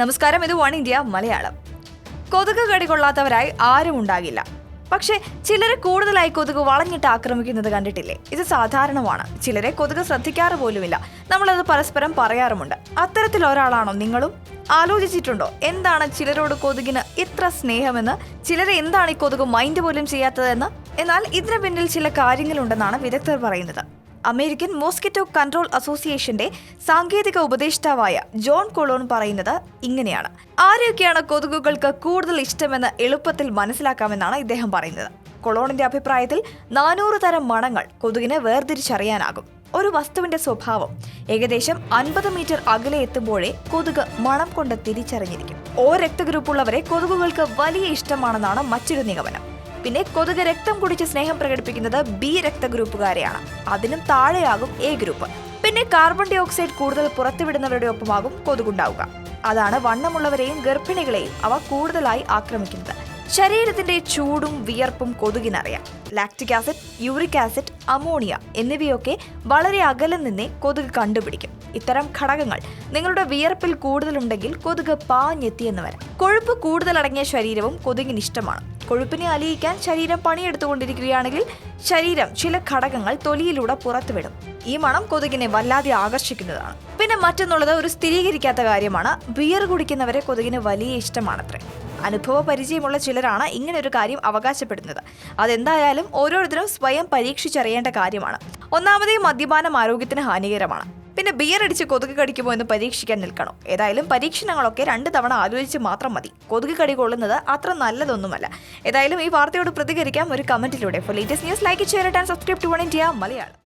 നമസ്കാരം ഇത് one India Malayalam. കൊതുക് കടി കൊള്ളാത്തവരായി ആരും ഉണ്ടാകില്ല. പക്ഷേ ചിലരെ കൂടുതലായി കൊതുക് വളഞ്ഞിട്ട് ആക്രമിക്കുന്നത് കണ്ടിട്ടില്ലേ? ഇത് സാധാരണമാണ്. ചിലരെ കൊതുക് ശ്രദ്ധിക്കാറ് പോലുമില്ല. നമ്മളത് പരസ്പരം പറയാറുമുണ്ട്. അത്തരത്തിൽ ഒരാളാണോ നിങ്ങളും? ആലോചിച്ചിട്ടുണ്ടോ? എന്താണ് ചിലരോട് കൊതുകിന് ഇത്ര സ്നേഹമെന്ന്? ചിലരെ എന്താണ് ഈ കൊതുക് മൈൻഡ് പോലും ചെയ്യാത്തതെന്ന്? എന്നാൽ ഇതിന് പിന്നിൽ ചില കാര്യങ്ങളുണ്ടെന്നാണ് വിദഗ്ധർ പറയുന്നത്. അമേരിക്കൻ മോസ്കിറ്റോ കൺട്രോൾ അസോസിയേഷന്റെ സാങ്കേതിക ഉപദേഷ്ടാവായ ജോൺ കൊളോൺ പറയുന്നത് ഇങ്ങനെയാണ്. ആരെയൊക്കെയാണ് കൊതുകുകൾക്ക് കൂടുതൽ ഇഷ്ടമെന്ന് എളുപ്പത്തിൽ മനസ്സിലാക്കാമെന്നാണ് ഇദ്ദേഹം പറയുന്നത്. കൊളോണിന്റെ അഭിപ്രായത്തിൽ നാനൂറ് തരം മണങ്ങൾ കൊതുകിനെ വേർതിരിച്ചറിയാനാകും. ഒരു വസ്തുവിന്റെ സ്വഭാവം ഏകദേശം അൻപത് മീറ്റർ അകലെ എത്തുമ്പോഴേ കൊതുക് മണം കൊണ്ട് തിരിച്ചറിഞ്ഞിരിക്കും. ഓ രക്തഗ്രൂപ്പുള്ളവരെ കൊതുകുകൾക്ക് വലിയ ഇഷ്ടമാണെന്നാണ് മറ്റൊരു നിഗമനം. പിന്നെ കൊതുക് രക്തം കുടിച്ച് സ്നേഹം പ്രകടിപ്പിക്കുന്നത് ബി രക്തഗ്രൂപ്പുകാരെയാണ്. അതിനും താഴെയാകും എ ഗ്രൂപ്പ്. പിന്നെ കാർബൺ ഡൈ ഓക്സൈഡ് കൂടുതൽ പുറത്തുവിടുന്നവരുടെ ഒപ്പമാകും കൊതുകുണ്ടാവുക. അതാണ് വണ്ണമുള്ളവരെയും ഗർഭിണികളെയും അവ കൂടുതലായി ആക്രമിക്കുന്നത്. ശരീരത്തിന്റെ ചൂടും വിയർപ്പും കൊതുകിനറിയാം. Lactic acid uric acid ammonia എന്നിവയൊക്കെ വളരെ അകലെ നിന്നേ കൊതുക് കണ്ടുപിടിക്കും. ഇത്തരം ഘടകങ്ങൾ നിങ്ങളുടെ വിയർപ്പിൽ കൂടുതലുണ്ടെങ്കിൽ കൊതുക് പാഞ്ഞെത്തിയെന്ന് വരാം. കൊഴുപ്പ് കൂടുതലടങ്ങിയ ശരീരവും കൊതുകിന് ഇഷ്ടമാണ്. കൊഴുപ്പിനെ അലിയിക്കാൻ ശരീരം പണിയെടുത്തുകൊണ്ടിരിക്കുകയാണെങ്കിൽ ശരീരം ചില ഘടകങ്ങൾ തൊലിയിലൂടെ പുറത്തുവിടും. ഈ മണം കൊതുകിനെ വല്ലാതെ ആകർഷിക്കുന്നതാണ്. പിന്നെ മറ്റൊന്നുള്ളത് ഒരു സ്ഥിരീകരിക്കാത്ത കാര്യമാണ്. ബിയർ കുടിക്കുന്നവരെ കൊതുകിന് വലിയ ഇഷ്ടമാണത്രേ. അനുഭവ പരിചയമുള്ള ചിലരാണ് ഇങ്ങനെ ഒരു കാര്യം അവകാശപ്പെടുന്നത്. അതെന്തായാലും ഓരോരുത്തരും സ്വയം പരീക്ഷിച്ചറിയേണ്ട കാര്യമാണ്. ഒന്നാമതേ മദ്യപാനം ആരോഗ്യത്തിന് ഹാനികരമാണ്. പിന്നെ ബിയർ അടിച്ച് കൊതുക് കടിക്കുമോ എന്ന് പരീക്ഷിക്കാൻ നിൽക്കണം. ഏതായാലും പരീക്ഷണങ്ങളൊക്കെ രണ്ട് തവണ ആലോചിച്ച് മാത്രം മതി. കൊതുക് കടി കൊള്ളുന്നത് അത്ര നല്ലതൊന്നുമല്ല. ഏതായാലും ഈ വാർത്തയോട് പ്രതികരിക്കാം ഒരു കമന്റിലൂടെ. For latest news like share and subscribe to One India Malayalam